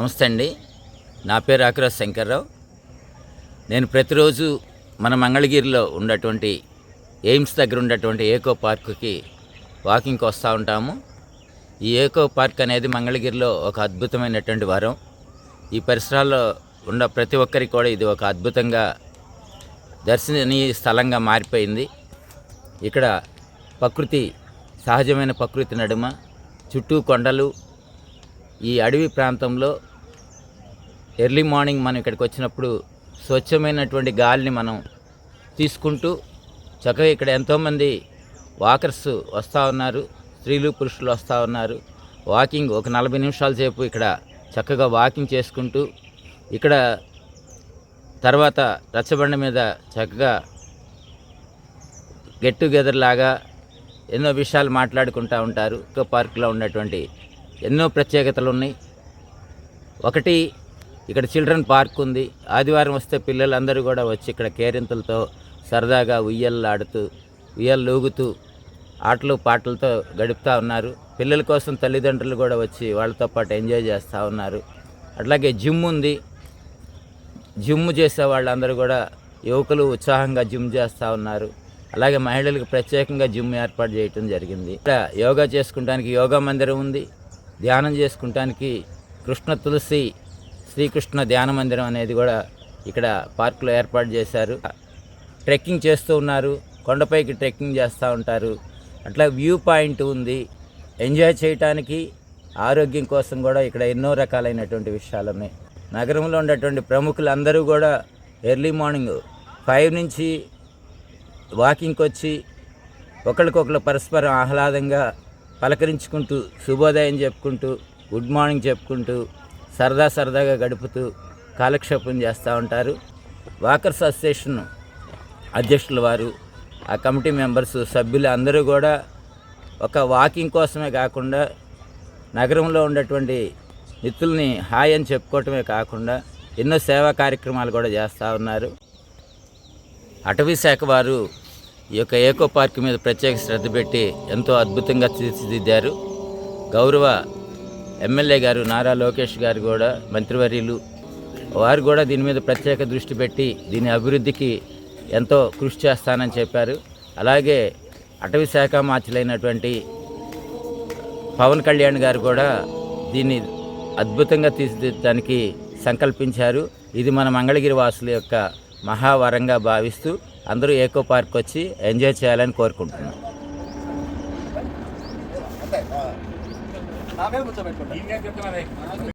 నమస్తే అండి. నా పేరు ఆకురాజ్ శంకర్రావు. నేను ప్రతిరోజు మన మంగళగిరిలో ఉన్నటువంటి ఎయిమ్స్ దగ్గర ఉన్నటువంటి ఏకో పార్కుకి వాకింగ్కి వస్తూ ఉంటాము. ఈ ఏకో పార్క్ అనేది మంగళగిరిలో ఒక అద్భుతమైనటువంటి వరం. ఈ పరిసరాల్లో ఉన్న ప్రతి ఒక్కరికి కూడా ఇది ఒక అద్భుతంగా దర్శనీయ స్థలంగా మారిపోయింది. ఇక్కడ ప్రకృతి సహజమైన ప్రకృతి నడుమ చుట్టూ కొండలు ఈ అడవి ప్రాంతంలో ఎర్లీ మార్నింగ్ మనం ఇక్కడికి వచ్చినప్పుడు స్వచ్ఛమైనటువంటి గాలిని మనం తీసుకుంటూ చక్కగా ఇక్కడ ఎంతోమంది వాకర్స్ వస్తూ ఉన్నారు స్త్రీలు పురుషులు వస్తూ ఉన్నారు. వాకింగ్ ఒక నలభై నిమిషాల సేపు ఇక్కడ చక్కగా వాకింగ్ చేసుకుంటూ ఇక్కడ తర్వాత రచ్చబండ మీద చక్కగా గెట్ టుగెదర్ లాగా ఎన్నో విషయాలు మాట్లాడుకుంటూ ఉంటారు. ఎకో పార్క్లో ఉన్నటువంటి ఎన్నో ప్రత్యేకతలు ఉన్నాయి ఒకటి ఇక్కడ చిల్డ్రన్ పార్క్ ఉంది. ఆదివారం వస్తే పిల్లలందరూ కూడా వచ్చి ఇక్కడ కేరింతలతో సరదాగా ఉయ్యలు ఆడుతూ ఉయ్యలు లూగుతూ ఆటలు పాటలతో గడుపుతూ ఉన్నారు. పిల్లల కోసం తల్లిదండ్రులు కూడా వచ్చి వాళ్ళతో పాటు ఎంజాయ్ చేస్తూ ఉన్నారు. అట్లాగే జిమ్ ఉంది. జిమ్ చేసే వాళ్ళందరూ కూడా యువకులు ఉత్సాహంగా జిమ్ చేస్తూ ఉన్నారు. అలాగే మహిళలకు ప్రత్యేకంగా జిమ్ ఏర్పాటు చేయటం జరిగింది. ఇక్కడ యోగా చేసుకోవడానికి యోగా మందిరం ఉంది. ధ్యానం చేసుకుంటానికి కృష్ణ తులసి శ్రీకృష్ణ ధ్యాన మందిరం అనేది కూడా ఇక్కడ పార్కులో ఏర్పాటు చేశారు. ట్రెక్కింగ్ చేస్తూ ఉన్నారు. కొండపైకి ట్రెక్కింగ్ చేస్తూ ఉంటారు. అట్లా వ్యూ పాయింట్ ఉంది. ఎంజాయ్ చేయటానికి ఆరోగ్యం కోసం కూడా ఇక్కడ ఎన్నో రకాలైనటువంటి విషయాలు ఉన్నాయి. నగరంలో ఉన్నటువంటి ప్రముఖులందరూ కూడా ఎర్లీ మార్నింగ్ ఫైవ్ నుంచి వాకింగ్కి వచ్చి ఒకరికొకరు పరస్పరం ఆహ్లాదంగా పలకరించుకుంటూ శుభోదయం చెప్పుకుంటూ గుడ్ మార్నింగ్ చెప్పుకుంటూ సరదా సరదాగా గడుపుతూ కాలక్షేపం చేస్తూ ఉంటారు. వాకర్స్ అసోసియేషన్ అధ్యక్షుల వారు ఆ కమిటీ మెంబర్స్ సభ్యులు అందరూ కూడా ఒక వాకింగ్ కోసమే కాకుండా నగరంలో ఉన్నటువంటి మిత్రుల్ని హాయ్ అని చెప్పుకోవటమే కాకుండా ఎన్నో సేవా కార్యక్రమాలు కూడా చేస్తూ ఉన్నారు. అటవీ శాఖ వారు ఈ యొక్క ఏకో పార్క్ మీద ప్రత్యేక శ్రద్ధ పెట్టి ఎంతో అద్భుతంగా తీర్చిదిద్దారు. గౌరవ ఎమ్మెల్యే గారు నారా లోకేష్ గారు కూడా మంత్రివర్యులు వారు కూడా దీని మీద ప్రత్యేక దృష్టి పెట్టి దీని అభివృద్ధికి ఎంతో కృషి చేస్తానని చెప్పారు. అలాగే అటవీ శాఖ మార్చులైనటువంటి పవన్ కళ్యాణ్ గారు కూడా దీన్ని అద్భుతంగా తీర్చిదిద్దడానికి సంకల్పించారు. ఇది మన మంగళగిరి వాసుల యొక్క మహావరంగా భావిస్తూ అందరూ ఏకో పార్క్ వచ్చి ఎంజాయ్ చేయాలని కోరుకుంటున్నాం.